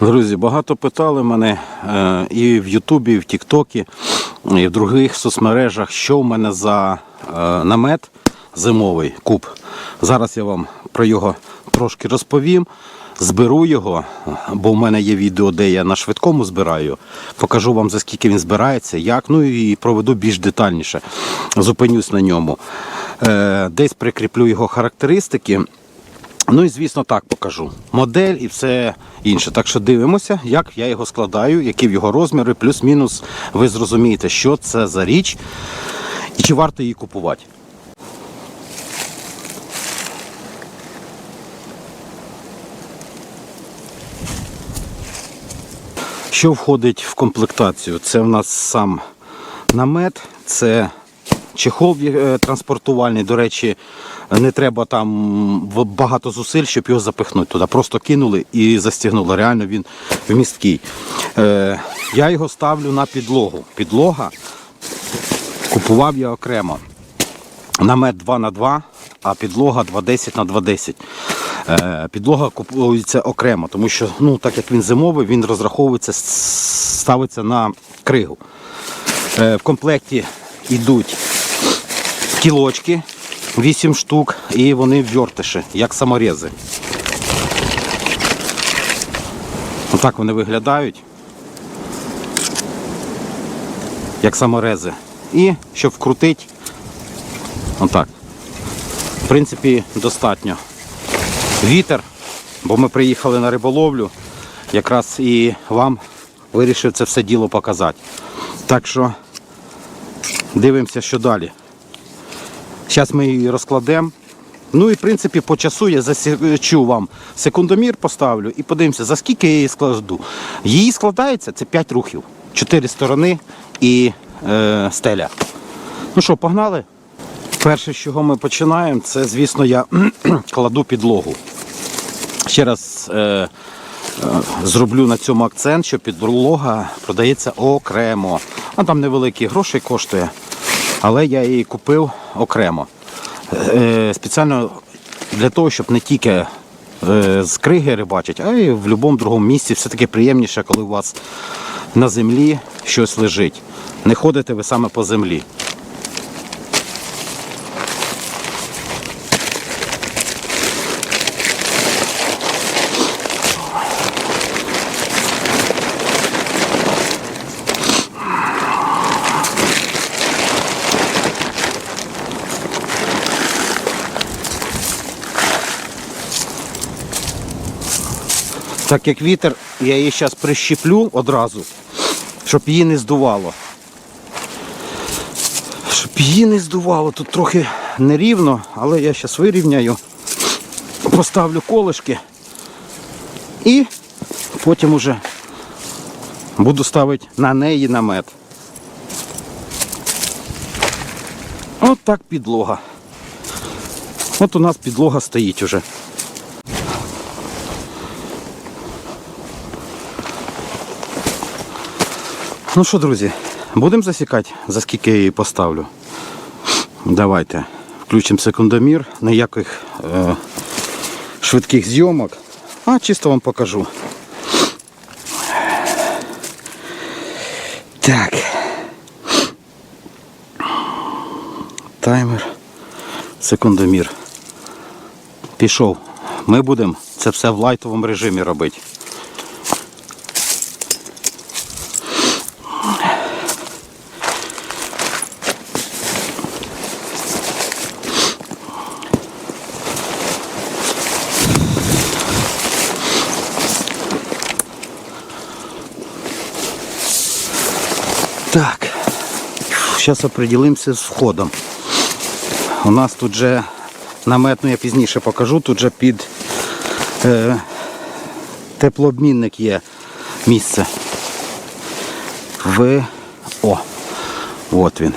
Друзі, багато питали мене е, і в Ютубі, і в Тіктокі, і в других соцмережах, що в мене за е, намет зимовий куб. Зараз я вам про його трошки розповім. Зберу його, бо в мене є відео, де я на швидкому збираю. Покажу вам за скільки він збирається, як, ну і проведу більш детальніше. Зупинюсь на ньому. Е, Десь прикріплю його характеристики. Ну і звісно так покажу. Модель і все інше. Так що дивимося, як я його складаю, які в його розміри, плюс-мінус ви зрозумієте, що це за річ і чи варто її купувати. Що входить в комплектацію? Це в нас сам намет, це чехол е, транспортувальний. До речі, не треба там багато зусиль, щоб його запихнути туди. Просто кинули і застігнули. Реально він вмісткий. Е, я його ставлю на підлогу. Підлога купував я окремо. Намет 2 на 2 а підлога 210 на 210 Е, Підлога купується окремо, тому що ну, так як він зимовий, він розраховується, ставиться на кригу. Е, В комплекті йдуть кілочки, 8 штук, і вони ввертиші, як саморези. Отак вони виглядають. Як саморези. І щоб вкрутити, отак. В принципі, достатньо. Вітер, бо ми приїхали на риболовлю, якраз і вам вирішив це все діло показати. Так що дивимося, що далі. Зараз ми її розкладемо. Ну і в принципі по часу я засічу вам секундомір поставлю і подивимося, за скільки я її складу. Її складається це 5 рухів, 4 сторони і е, стеля. Ну що, погнали? Перше, з чого ми починаємо, це, звісно, я кладу підлогу. Ще раз е, е, зроблю на цьому акцент, що підлога продається окремо. А там невеликі гроші коштує, але я її купив окремо. Е, спеціально для того, щоб не тільки е, з криги рибачить, а й в будь-якому другому місці все-таки приємніше, коли у вас на землі щось лежить. Не ходите ви саме по землі. Так як вітер, я її зараз прищеплю одразу, щоб її не здувало. Щоб її не здувало, тут трохи нерівно, але я зараз вирівняю, поставлю колишки і потім уже буду ставити на неї намет. От так підлога. От у нас підлога стоїть уже. Ну що, друзі, будемо засікати, за скільки я її поставлю. Давайте включимо секундомір, ніяких е, швидких зйомок, а чисто вам покажу. Так. Таймер, секундомір. Пішов. Ми будемо це все в лайтовому режимі робити. Так, зараз определимося з входом. У нас тут же намет, ну я пізніше покажу, тут же під е, теплообмінник є місце. В. О! От він.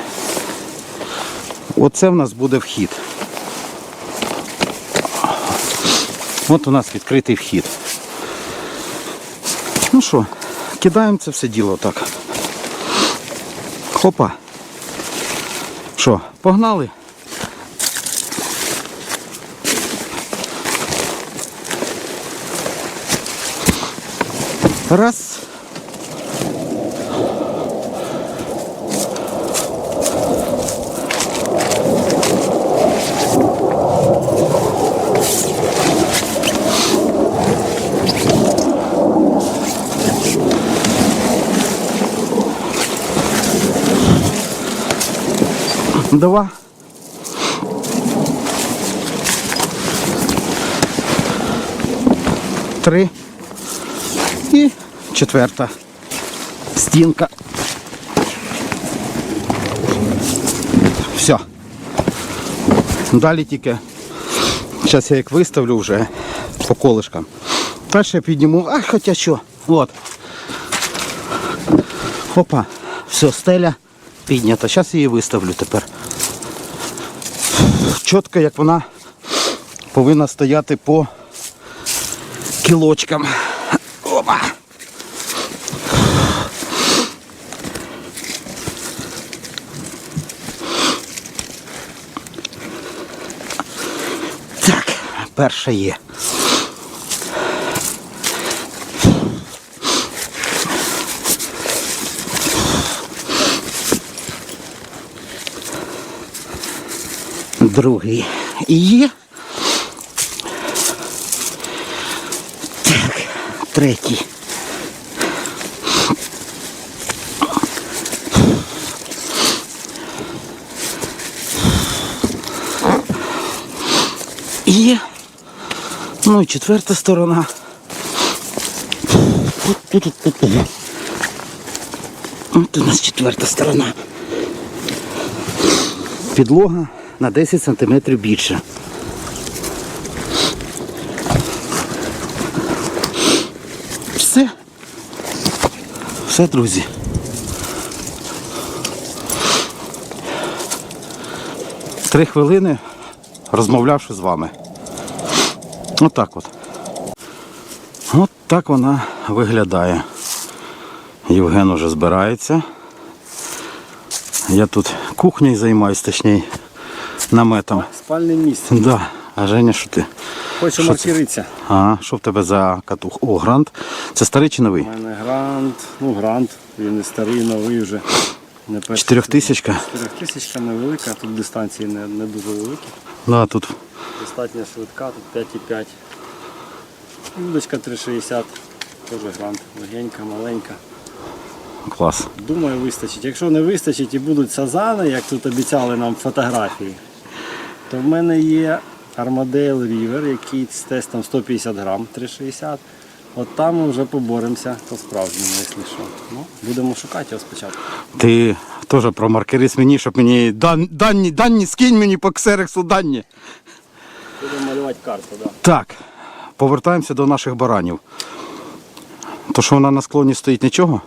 Оце в нас буде вхід. От у нас відкритий вхід. Ну що, кидаємо це все діло так. Хопа. Що, погнали? Раз. Два. Три. І четверта стінка. Все. Далі тільки. Зараз я як виставлю вже по колишкам. Далі я підніму, а хоча що. От. Опа. Все, стеля Піднята. Зараз її виставлю тепер. Чітко, як вона повинна стояти по кілочкам. Опа. Так, перша є. Другий є. Так, третій. Є. Ну і четверта сторона. От тут, тут, тут. От у нас четверта сторона. Підлога на 10 см більше. Все. Все, друзі. Три хвилини розмовлявши з вами. Отак от. От так вона виглядає. Євген уже збирається. Я тут кухнею займаюсь, точніше, наметом. Спальне місце. Да. А Женя, що ти? Хочу Що. А, що в тебе за катух? О, грант. Це старий чи новий? У мене грант, ну грант, він не старий, новий вже. Чотирьохтисячка? Чотирьохтисячка невелика, тут дистанції не, не дуже великі. Да, тут Достатньо швидка, тут 5,5. Удочка 3,60, теж грант. Легенька, маленька. клас. Думаю, вистачить. Якщо не вистачить і будуть сазани, як тут обіцяли нам фотографії, то в мене є Armadale River, який з тестом 150 грам 3,60. От там ми вже поборемося по-справжньому, якщо що. Ну, будемо шукати його спочатку. Ти теж про маркерис мені, щоб мені дан, дані, дані, скинь мені по ксерексу дані. Будемо малювати карту, так. Да. Так, повертаємося до наших баранів. То, що вона на склоні стоїть нічого?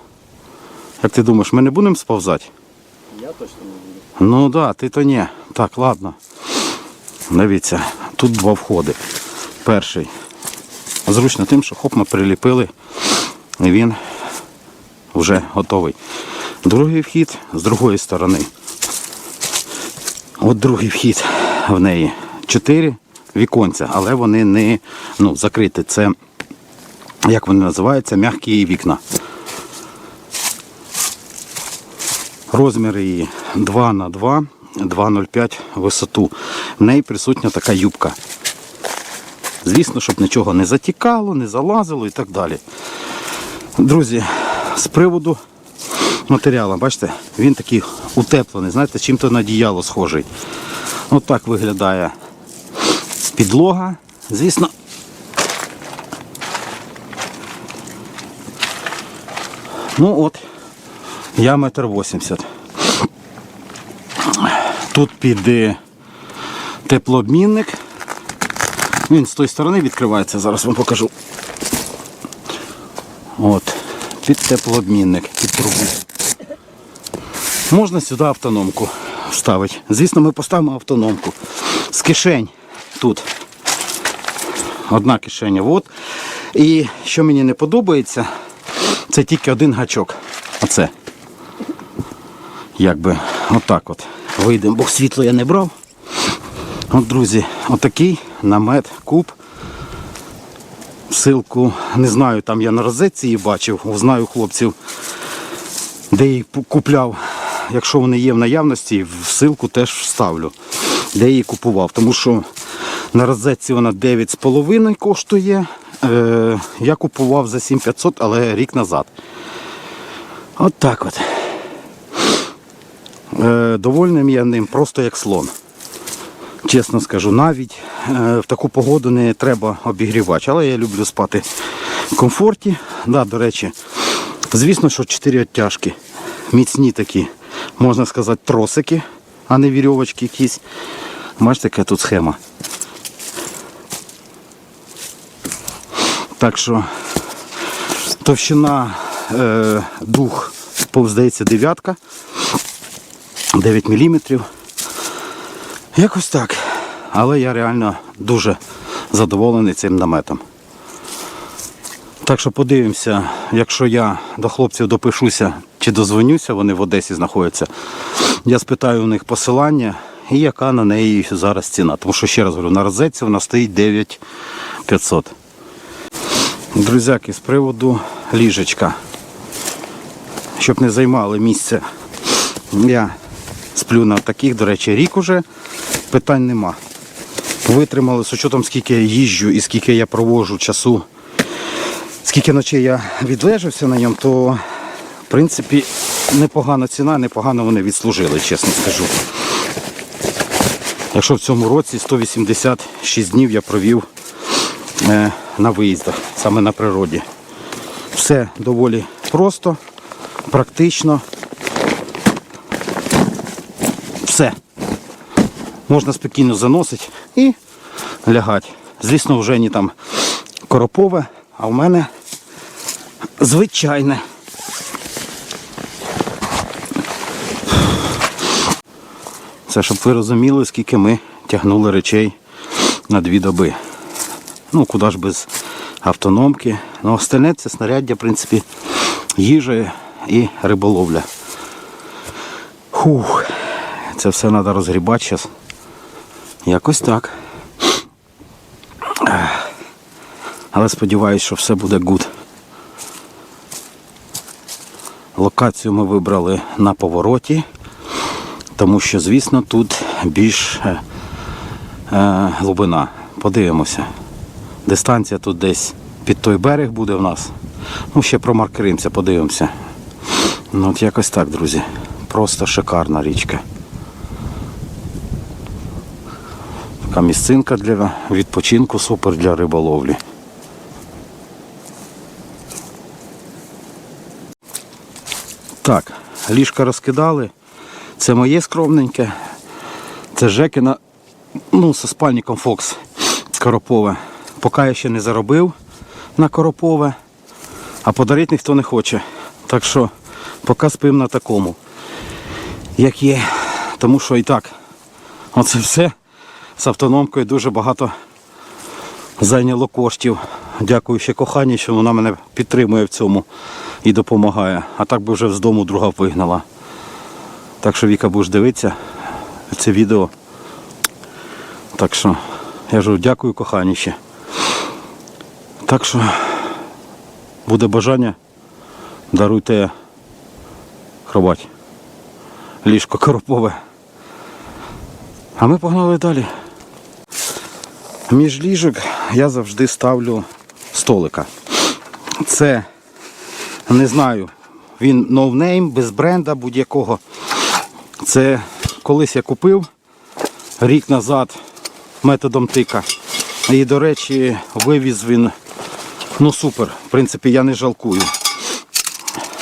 Як ти думаєш, ми не будемо сповзати? Я точно не буду. Ну так, да, ти то ні. Так, ладно. Дивіться, тут два входи. Перший. Зручно тим, що хоп, ми приліпили, і він вже готовий. Другий вхід з другої сторони. От другий вхід в неї. Чотири віконця, але вони не ну, закриті. Це, як вони називаються, м'які вікна. Розмір її 2 на 2 2,05 висоту. В неї присутня така юбка. Звісно, щоб нічого не затікало, не залазило і так далі. Друзі, з приводу матеріалу, бачите, він такий утеплений, знаєте, чим-то на діяло схожий. От так виглядає підлога. Звісно. Ну от, я метр вісімдесят. Тут під е, теплообмінник. Він з тої сторони відкривається, зараз вам покажу. От, під теплообмінник, під трубу. Можна сюди автономку вставити. Звісно, ми поставимо автономку. З кишень тут. Одна кишеня. От. І що мені не подобається, це тільки один гачок. Оце. Якби отак от. Вийдемо, бо світло я не брав. От, друзі, отакий намет, куб. Ссылку не знаю, там я на розетці її бачив, знаю хлопців, де її купляв. Якщо вони є в наявності, в ссылку теж вставлю, де її купував. Тому що на розетці вона 9,5 коштує. Е, я купував за 7500, але рік назад. От так от. Е, довольним я ним просто як слон. Чесно скажу, навіть е, в таку погоду не треба обігрівач, але я люблю спати в комфорті. Да, до речі, звісно, що 4 оттяжки. Міцні такі, можна сказати, тросики, а не вірьовочки якісь. Бачите, яка тут схема. Так що товщина е, дух, здається, дев'ятка. 9 мм. Якось так. Але я реально дуже задоволений цим наметом. Так що подивимося, якщо я до хлопців допишуся чи дозвонюся, вони в Одесі знаходяться. Я спитаю у них посилання і яка на неї зараз ціна. Тому що ще раз говорю, на розетці вона стоїть 9500. Друзяки, з приводу ліжечка. Щоб не займали місце, я сплю на таких, до речі, рік уже. Питань нема. Витримали з учетом, скільки я їжджу і скільки я проводжу часу, скільки ночей я відлежався на ньому, то в принципі непогана ціна, непогано вони відслужили, чесно скажу. Якщо в цьому році 186 днів я провів е, на виїздах, саме на природі. Все доволі просто, практично. Все. Можна спокійно заносити і лягати. Звісно, вже не там коропове, а в мене звичайне. Це щоб ви розуміли, скільки ми тягнули речей на дві доби. Ну, куди ж без автономки. Ну, остальне це снаряддя, в принципі, їжа і риболовля. Фух, це все треба розгрібати зараз. Якось так. Але сподіваюся, що все буде гуд. Локацію ми вибрали на повороті, тому що, звісно, тут більш е, е, глибина. Подивимося. Дистанція тут десь під той берег буде в нас. Ну, ще промаркеримося, подивимося. Ну, от якось так, друзі. Просто шикарна річка. Така місцинка для відпочинку, супер для риболовлі. Так, ліжка розкидали. Це моє скромненьке. Це Жекіна, ну, зі спальником Фокс Коропове. Поки я ще не заробив на Коропове, а подарити ніхто не хоче. Так що поки спим на такому, як є. Тому що і так, оце все з автономкою дуже багато зайняло коштів. Дякую ще коханій, що вона мене підтримує в цьому і допомагає. А так би вже з дому друга вигнала. Так що Віка будеш дивитися це відео. Так що я ж дякую коханій ще. Так що буде бажання, даруйте хробать. Ліжко коропове. А ми погнали далі. Між ліжок я завжди ставлю столика. Це не знаю, він ноунейм, без бренда будь-якого. Це колись я купив рік назад методом тика. І, до речі, вивіз він ну супер. В принципі, я не жалкую.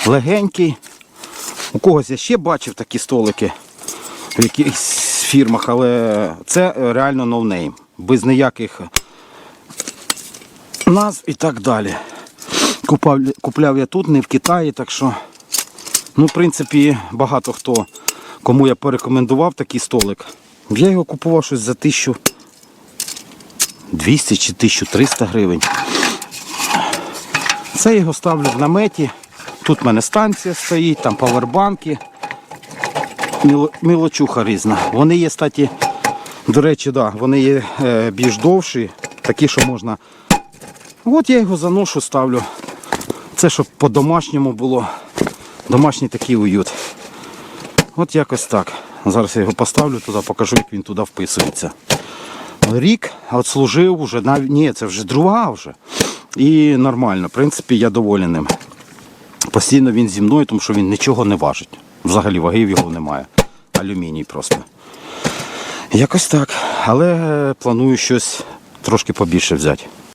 Легенький. У когось я ще бачив такі столики в якихось фірмах, але це реально ноунейм. Без ніяких назв і так далі. Купав, купляв я тут, не в Китаї, так що, ну, в принципі, багато хто, кому я порекомендував такий столик. Я його купував щось за 1200 чи 1300 гривень. Це його ставлю в наметі. Тут в мене станція стоїть, там павербанки. Мілочуха різна. Вони є, статі, до речі, да, вони є е, більш довші, такі, що можна От я його заношу, ставлю. Це щоб по-домашньому було. Домашній такий уют. От якось так. Зараз я його поставлю туди, покажу, як він туди вписується. Рік відслужив вже, навіть ні, це вже друга вже. І нормально. В принципі, я доволен ним. Постійно він зі мною, тому що він нічого не важить. Взагалі ваги в його немає. Алюміній просто. Якось так. Але планую щось трошки побільше взяти.